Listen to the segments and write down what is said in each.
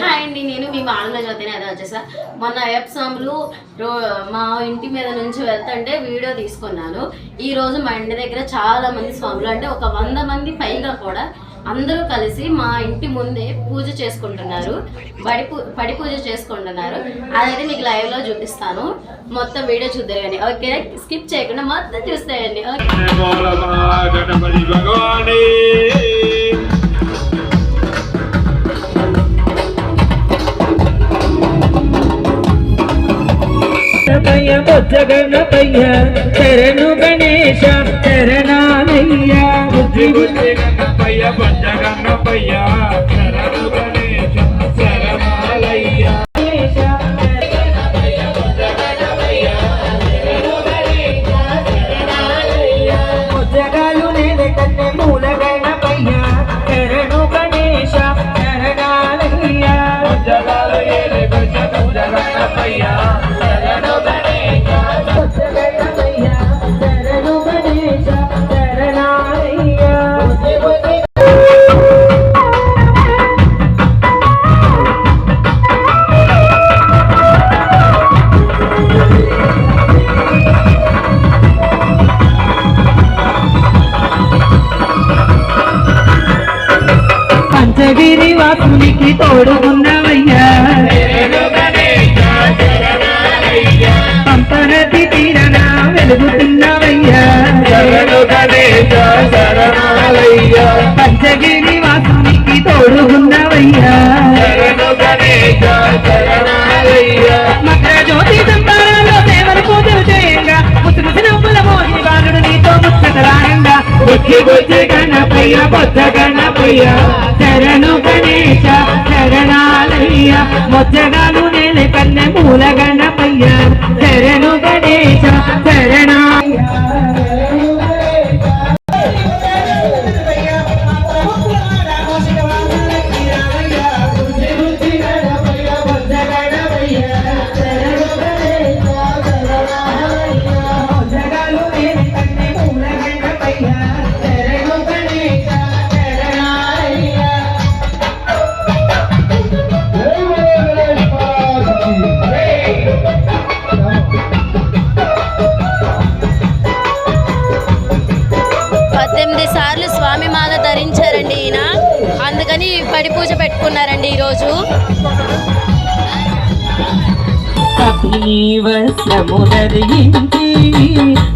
Hi అండి నేను మీ మానవ జ్యోతిని. అదే వచ్చేసా. మొన్న అయ్యప్ప స్వాములు రో మా ఇంటి మీద నుంచి వెళ్తుంటే వీడియో తీసుకున్నాను. ఈరోజు మా ఇంటి దగ్గర చాలా మంది స్వాములు అంటే ఒక వంద మంది పైగా కూడా అందరూ కలిసి మా ఇంటి ముందే పూజ చేసుకుంటున్నారు. బడి పూ పడి పూజ చేసుకుంటున్నారు. అదైతే మీకు లైవ్లో చూపిస్తాను. మొత్తం వీడియో చూద్దరు ఓకే స్కిప్ చేయకుండా మొత్తం చూస్తాయండి ఓకే. బోలమా గణపతి శరణు గణేశ శరణాలయ్య. బుద్ధి బుద్ధి గణపయ్య పంచ గణపయ్య పంచగిరి వాసునికి తోడుకున్నవయ్యా శరణు గణేశ పంపనది తీరన వెలుగుతున్నవయ్యా. పంచగిరి వాసునికి తోడుకున్నవయ్యా శరణు గణేశ మకర జ్యోతి సంపారాల్లో దేవర పూజలు చేయంగా. ముసి నవ్వుల మోహిని బాలుడు నీతో ముచ్చటరాయంగా బుద్ధి బుద్ధి గణపయ్య బొద్ధ గణపయ్య. గణేశ శరణాలయ్య మొచ్చగాలు నేల కన్నె మూల అందుకని పడి పూజ పెట్టుకున్నారండి ఈరోజు.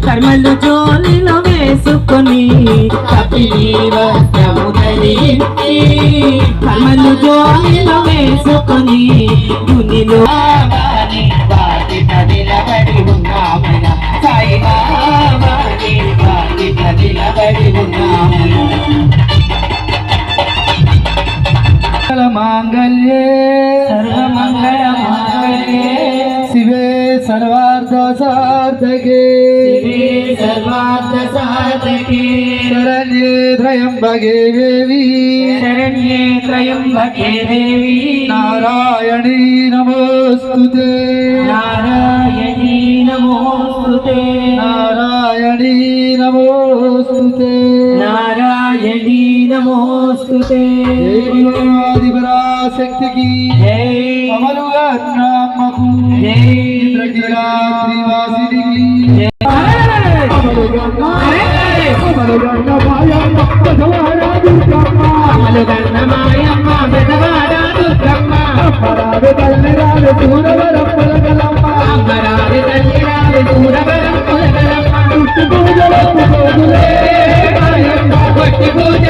కర్మలు జోలిలో వేసుకొని వస్త్రము ధరించి కర్మలు జోలిలో వేసుకొని గునిలో శివే సర్వార్థ సార్థకే సర్వార్థ సాధకే శరణ్యే త్రయంబగే దేవి శరణ్యే త్రయంబకే దేవి నమోస్తుతే దేవాదిపరాశక్తికి జై అమలుగా నామకు జై ఇంద్రకీలాద్రివాసినికి అమలుగన్న మాయమ్మ పెదవాడ దుర్గమ్మ అమ్మరావి తల్లి రావి దూరవరం పులగలమ్మ పుట్టి పూజలమ్మ కోదులే మాయమ్మ కొట్టి పూజలమ్మ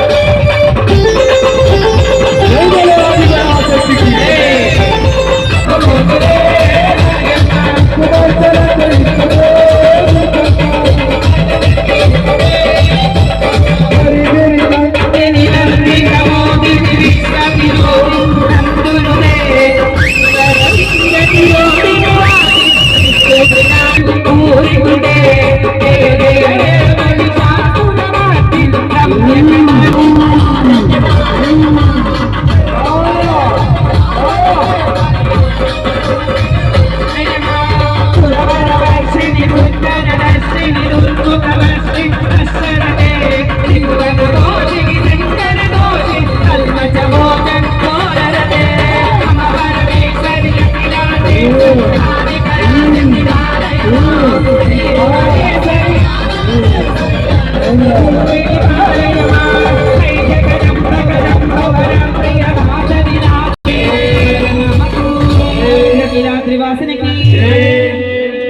त्रिवासिनी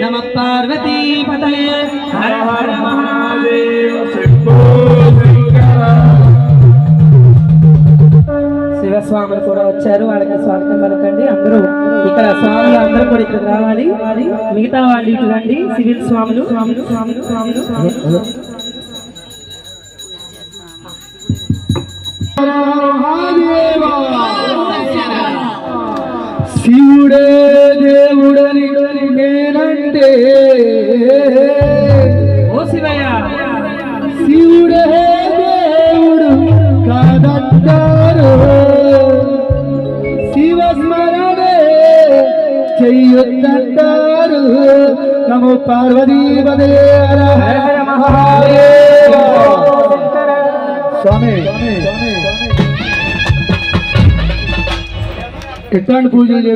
నమ పార్వతీ पतये శివస్వాములు కూడా వచ్చారు వాళ్ళకి స్వాగతం పలకండి. అందరూ ఇక్కడ స్వాములు అందరూ కూడా ఇక్కడ రావాలి. మిగతా వాళ్ళు ఇటువంటి సివిల్ స్వాములు. స్వాములు స్వాములు స్వాములు స్వాములు శివుడే దేవుడని నేనంటే. ఓ శివయ్య. శివుడే దేవుడు కాదంటారు. శివస్మరణే చెయ్యొద్దంటారు. నమో పార్వతీపదే స్వామి. ఎట్లాంటి పూజలు చేయ